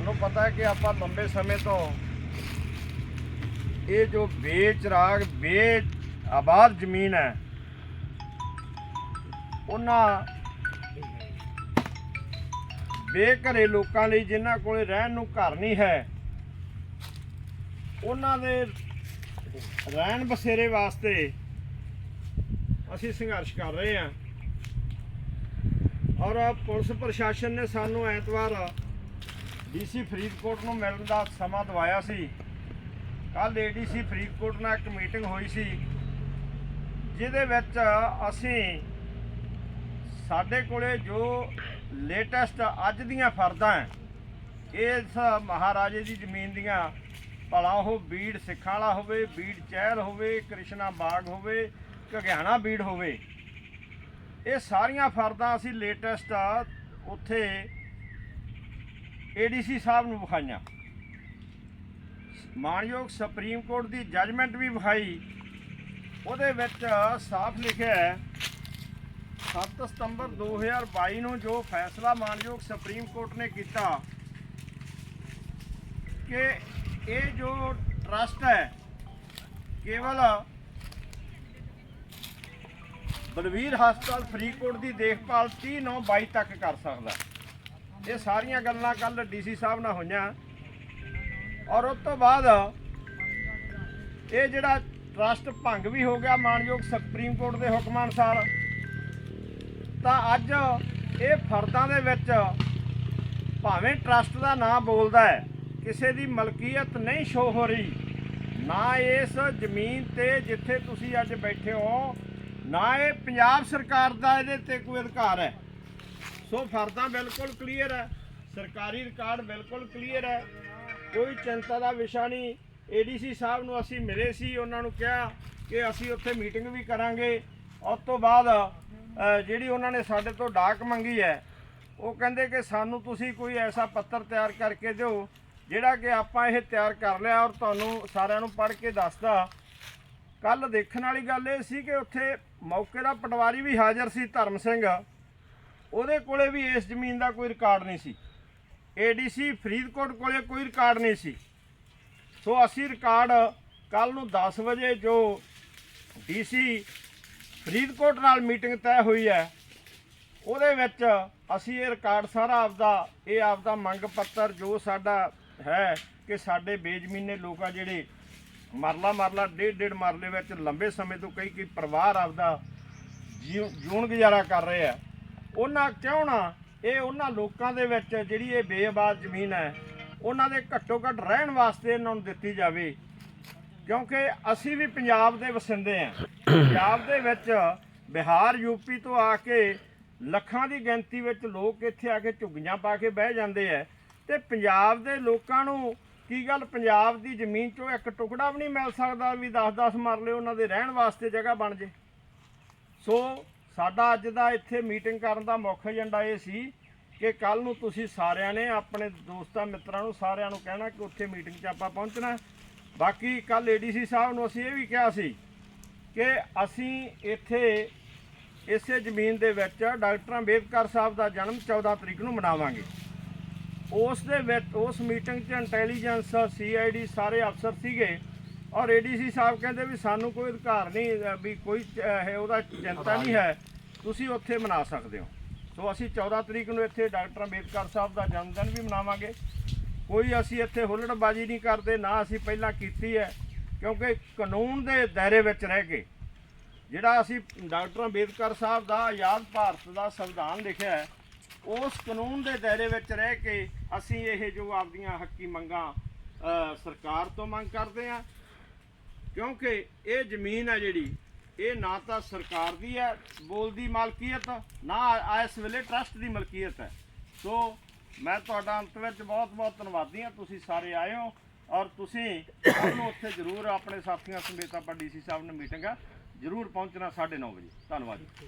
ਤੁਹਾਨੂੰ ਪਤਾ ਹੈ ਕਿ ਆਪਾਂ ਲੰਬੇ ਸਮੇਂ ਤੋਂ ਇਹ ਜੋ ਬੇਚਰਾਗ ਬੇ ਆਬਾਦ ਜ਼ਮੀਨ ਹੈ, ਉਹਨਾਂ ਬੇਘਰੇ ਲੋਕਾਂ ਲਈ, ਜਿਨ੍ਹਾਂ ਕੋਲੇ ਰਹਿਣ ਨੂੰ ਘਰ ਨਹੀਂ ਹੈ, ਉਹਨਾਂ ਦੇ ਰਹਿਣ ਬਸੇਰੇ ਵਾਸਤੇ ਅਸੀਂ ਸੰਘਰਸ਼ ਕਰ ਰਹੇ ਹਾਂ। ਔਰ ਪੁਲਿਸ ਪ੍ਰਸ਼ਾਸਨ ਨੇ ਸਾਨੂੰ ਐਤਵਾਰ ਡੀਸੀ ਫਰੀਦਕੋਟ ਨੂੰ ਮਿਲਣ ਦਾ ਸਮਾਂ ਦਵਾਇਆ ਸੀ। ਕੱਲ ਏਡੀਸੀ ਫਰੀਦਕੋਟ ਨਾਲ ਇੱਕ ਮੀਟਿੰਗ ਹੋਈ ਸੀ, ਜਿਹਦੇ ਵਿੱਚ ਅਸੀਂ ਸਾਡੇ ਕੋਲੇ ਜੋ ਲੇਟੈਸਟ ਅੱਜ ਦੀਆਂ ਫਰਦਾਂ ਹੈ ਇਸ ਮਹਾਰਾਜੇ ਦੀ ਜ਼ਮੀਨ ਦੀਆਂ, ਭਲਾ ਉਹ ਬੀੜ ਸਿੱਖਾਂ ਵਾਲਾ ਹੋਵੇ, ਬੀੜ ਚਹਿਲ ਹੋਵੇ, ਕ੍ਰਿਸ਼ਨਾ ਬਾਗ ਹੋਵੇ, ਘਗਿਆਣਾ ਬੀੜ ਹੋਵੇ। ਇਹ ਸਾਰੀਆਂ ਫਰਦਾਂ ਅਸੀਂ ਲੇਟੈਸਟ ਉੱਥੇ ਏਡੀਸੀ ਸਾਹਿਬ ਨੂੰ ਵਿਖਾਈਆਂ। ਮਾਨਯੋਗ ਸੁਪਰੀਮ ਕੋਰਟ ਦੀ ਜੱਜਮੈਂਟ ਵੀ ਵਿਖਾਈ। ਉਹਦੇ ਵਿੱਚ ਸਾਫ਼ ਲਿਖਿਆ ਹੈ 7 ਸਤੰਬਰ 2022 ਨੂੰ ਜੋ ਫੈਸਲਾ ਮਾਨਯੋਗ ਸੁਪਰੀਮ ਕੋਰਟ ਨੇ ਕੀਤਾ, ਕਿ ਇਹ ਜੋ ਟਰਸਟ ਹੈ, ਕੇਵਲ ਬਲਵੀਰ ਹਸਪਤਾਲ ਫਰੀਦਕੋਟ ਦੀ ਦੇਖਭਾਲ 30 9 22 ਤੱਕ ਕਰ ਸਕਦਾ ਇਹ ਸਾਰੀਆਂ ਗੱਲਾਂ ਕੱਲ ਡੀਸੀ ਸਾਹਿਬ ਨਾਲ ਹੋਈਆਂ। ਔਰ ਉਸ ਤੋਂ ਬਾਅਦ ਇਹ ਜਿਹੜਾ ਟਰਸਟ ਭੰਗ ਵੀ ਹੋ ਗਿਆ ਮਾਨਯੋਗ ਸੁਪਰੀਮ ਕੋਰਟ ਦੇ ਹੁਕਮਾਂ ਅਨੁਸਾਰ, ਤਾਂ ਅੱਜ ਇਹ ਫਰਦਾਂ ਦੇ ਵਿੱਚ ਭਾਵੇਂ ਟਰਸਟ ਦਾ ਨਾਮ ਬੋਲਦਾ ਹੈ, ਕਿਸੇ ਦੀ ਮਲਕੀਅਤ ਨਹੀਂ ਸ਼ੋ ਹੋ ਰਹੀ। ਨਾ ਇਸ ਜ਼ਮੀਨ ਤੇ ਜਿੱਥੇ ਤੁਸੀਂ ਅੱਜ ਬੈਠੇ ਹੋ, ਨਾ ਇਹ ਪੰਜਾਬ ਸਰਕਾਰ ਦਾ ਇਹਦੇ ਤੇ ਕੋਈ ਅਧਿਕਾਰ ਹੈ। ਸੋ ਫਰਦਾਂ ਬਿਲਕੁਲ ਕਲੀਅਰ ਹੈ। ਸਰਕਾਰੀ ਰਿਕਾਰਡ ਬਿਲਕੁਲ ਕਲੀਅਰ ਹੈ। ਕੋਈ ਚਿੰਤਾ ਦਾ ਵਿਸ਼ਾ ਨਹੀਂ। ਏਡੀਸੀ ਸਾਹਿਬ ਨੂੰ ਅਸੀਂ ਮਿਲੇ ਸੀ, ਉਹਨਾਂ ਨੂੰ ਕਿਹਾ ਕਿ ਅਸੀਂ ਉੱਥੇ ਮੀਟਿੰਗ ਵੀ ਕਰਾਂਗੇ। ਉਸ ਤੋਂ ਬਾਅਦ ਜਿਹੜੀ ਉਹਨਾਂ ਨੇ ਸਾਡੇ ਤੋਂ ਡਾਕ ਮੰਗੀ ਹੈ, ਉਹ ਕਹਿੰਦੇ ਕਿ ਸਾਨੂੰ ਤੁਸੀਂ ਕੋਈ ਐਸਾ ਪੱਤਰ ਤਿਆਰ ਕਰਕੇ ਦਿਓ, ਜਿਹੜਾ ਕਿ ਆਪਾਂ ਇਹ ਤਿਆਰ ਕਰ ਲਿਆ ਔਰ ਤੁਹਾਨੂੰ ਸਾਰਿਆਂ ਨੂੰ ਪੜ੍ਹ ਕੇ ਦੱਸਦਾ। ਕੱਲ ਦੇਖਣ ਵਾਲੀ ਗੱਲ ਇਹ ਸੀ ਕਿ ਉੱਥੇ ਮੌਕੇ ਦਾ ਪਟਵਾਰੀ ਵੀ ਹਾਜ਼ਰ ਸੀ, ਧਰਮ ਸਿੰਘ। ਉਹਦੇ ਕੋਲੇ ਵੀ ਇਸ ਜ਼ਮੀਨ ਦਾ ਕੋਈ ਰਿਕਾਰਡ ਨਹੀਂ ਸੀ। ਏਡੀਸੀ ਫਰੀਦਕੋਟ ਕੋਲੇ ਕੋਈ ਰਿਕਾਰਡ ਨਹੀਂ ਸੀ। ਸੋ ਅਸੀਂ ਰਿਕਾਰਡ ਕੱਲ ਨੂੰ 10 ਵਜੇ ਜੋ ਡੀਸੀ ਫਰੀਦਕੋਟ ਨਾਲ ਮੀਟਿੰਗ ਤੈਅ ਹੋਈ ਹੈ, ਉਹਦੇ ਵਿੱਚ ਅਸੀਂ ਇਹ ਰਿਕਾਰਡ ਸਾਰਾ ਆਪਦਾ, ਇਹ ਆਪਦਾ ਮੰਗ ਪੱਤਰ ਜੋ ਸਾਡਾ ਹੈ ਕਿ ਸਾਡੇ ਬੇਜ਼ਮੀਨੇ ਲੋਕ ਆ ਜਿਹੜੇ ਮਰਲਾ ਮਰਲਾ, ਡੇਢ ਡੇਢ ਮਰਲੇ ਵਿੱਚ ਲੰਬੇ ਸਮੇਂ ਤੋਂ ਕਈ ਕਈ ਪਰਿਵਾਰ ਆਪਦਾ ਜੀਉ- ਜੂਣ ਗੁਜ਼ਾਰਾ ਕਰ ਰਹੇ ਆ। ਉਹਨਾਂ ਕਿਉਂ ਨਾ? ਇਹ ਉਹਨਾਂ ਲੋਕਾਂ ਦੇ ਵਿੱਚ ਜਿਹੜੀ ਇਹ ਬੇਆਬਾਦ ਜ਼ਮੀਨ ਹੈ, ਉਹਨਾਂ ਦੇ ਘੱਟੋ ਘੱਟ ਰਹਿਣ ਵਾਸਤੇ ਇਹਨਾਂ ਨੂੰ ਦਿੱਤੀ ਜਾਵੇ। ਕਿਉਂਕਿ ਅਸੀਂ ਵੀ ਪੰਜਾਬ ਦੇ ਵਸਿੰਦੇ ਹਾਂ। ਪੰਜਾਬ ਦੇ ਵਿੱਚ ਬਿਹਾਰ ਯੂਪੀ ਤੋਂ ਆ ਕੇ ਲੱਖਾਂ ਦੀ ਗਿਣਤੀ ਵਿੱਚ ਲੋਕ ਇੱਥੇ ਆ ਕੇ ਝੁੱਗੀਆਂ ਪਾ ਕੇ ਬਹਿ ਜਾਂਦੇ ਆ। ਤੇ ਪੰਜਾਬ ਦੇ ਲੋਕਾਂ ਨੂੰ ਕੀ ਗੱਲ? ਪੰਜਾਬ ਦੀ ਜ਼ਮੀਨ ਚੋਂ ਇੱਕ ਟੁਕੜਾ ਵੀ ਨਹੀਂ ਮਿਲ ਸਕਦਾ ਵੀ 10-10 ਮਰਲੇ ਉਹਨਾਂ ਦੇ ਰਹਿਣ ਵਾਸਤੇ ਜਗ੍ਹਾ ਬਣ ਜੇ। ਸੋ ਸਾਡਾ ਅੱਜ ਦਾ ਇੱਥੇ ਮੀਟਿੰਗ ਕਰਨ ਦਾ ਮੁੱਖ ਏਜੰਡਾ ਇਹ ਸੀ ਕਿ ਕੱਲ ਨੂੰ ਤੁਸੀਂ ਸਾਰਿਆਂ ਨੇ ਆਪਣੇ ਦੋਸਤਾਂ ਮਿੱਤਰਾਂ ਨੂੰ ਸਾਰਿਆਂ ਨੂੰ ਕਹਿਣਾ ਕਿ ਉੱਥੇ ਮੀਟਿੰਗ 'ਚ ਆਪਾਂ ਪਹੁੰਚਣਾ ਬਾਕੀ ਕੱਲ ਏਡੀਸੀ ਸਾਹਿਬ ਨੂੰ ਅਸੀਂ ਇਹ ਵੀ ਕਿਹਾ ਸੀ ਕਿ ਅਸੀਂ ਇੱਥੇ ਇਸੇ ਜ਼ਮੀਨ ਦੇ ਵਿੱਚ ਡਾਕਟਰ ਅੰਬੇਦਕਰ ਸਾਹਿਬ ਦਾ ਜਨਮ 14 ਤਰੀਕ ਨੂੰ ਮਨਾਵਾਂਗੇ। ਉਸ ਦੇ ਵਿੱਚ, ਉਸ ਮੀਟਿੰਗ 'ਚ ਇੰਟੈਲੀਜੈਂਸ ਸੀਆਈਡੀ ਸਾਰੇ ਅਫਸਰ ਸੀਗੇ ਔਰ ਏਡੀਸੀ ਸਾਹਿਬ ਕਹਿੰਦੇ ਵੀ ਸਾਨੂੰ ਕੋਈ ਅਧਿਕਾਰ ਨਹੀਂ ਵੀ ਕੋਈ ਚ- ਉਹਦਾ ਚਿੰਤਾ ਨਹੀਂ ਹੈ। ਤੁਸੀਂ ਉੱਥੇ ਮਨਾ ਸਕਦੇ ਹੋ। ਸੋ ਅਸੀਂ 14 ਤਰੀਕ ਨੂੰ ਇੱਥੇ ਡਾਕਟਰ ਅੰਬੇਦਕਰ ਸਾਹਿਬ ਦਾ ਜਨਮ ਦਿਨ ਵੀ ਮਨਾਵਾਂਗੇ। ਕੋਈ ਅਸੀਂ ਇੱਥੇ ਹੁੱਲੜਬਾਜ਼ੀ ਨਹੀਂ ਕਰਦੇ, ਨਾ ਅਸੀਂ ਪਹਿਲਾਂ ਕੀਤੀ ਹੈ, ਕਿਉਂਕਿ ਕਾਨੂੰਨ ਦੇ ਦਾਇਰੇ ਵਿੱਚ ਰਹਿ ਕੇ ਜਿਹੜਾ ਅਸੀਂ ਡਾਕਟਰ ਅੰਬੇਦਕਰ ਸਾਹਿਬ ਦਾ ਆਜ਼ਾਦ ਭਾਰਤ ਦਾ ਸੰਵਿਧਾਨ ਲਿਖਿਆ ਹੈ, ਉਸ ਕਾਨੂੰਨ ਦੇ ਦਾਇਰੇ ਵਿੱਚ ਰਹਿ ਕੇ ਅਸੀਂ ਇਹ ਜੋ ਆਪਦੀਆਂ ਹੱਕੀ ਮੰਗਾਂ ਸਰਕਾਰ ਤੋਂ ਮੰਗ ਕਰਦੇ ਹਾਂ। ਕਿਉਂਕਿ ਇਹ ਜ਼ਮੀਨ ਹੈ ਜਿਹੜੀ ਇਹ ਨਾ ਤਾਂ ਸਰਕਾਰ ਦੀ ਹੈ ਬੋਲ ਦੀ ਮਾਲਕੀਅਤ, ਨਾ ਆ- ਇਸ ਵੇਲੇ ਟਰਸਟ ਦੀ ਮਲਕੀਅਤ ਹੈ। ਸੋ ਮੈਂ ਤੁਹਾਡਾ ਅੰਤ ਵਿੱਚ ਬਹੁਤ ਬਹੁਤ ਧੰਨਵਾਦੀ ਹਾਂ। ਤੁਸੀਂ ਸਾਰੇ ਆਏ ਹੋ ਔਰ ਤੁਸੀਂ ਕੱਲ੍ਹ ਉੱਥੇ ਜ਼ਰੂਰ ਆਪਣੇ ਸਾਥੀਆਂ ਸਮੇਤ ਆਪਾਂ ਡੀਸੀ ਸਾਹਿਬ ਨਾਲ ਮੀਟਿੰਗ ਆ। ਜ਼ਰੂਰ ਪਹੁੰਚਣਾ 9:30 ਵਜੇ। ਧੰਨਵਾਦ ਜੀ।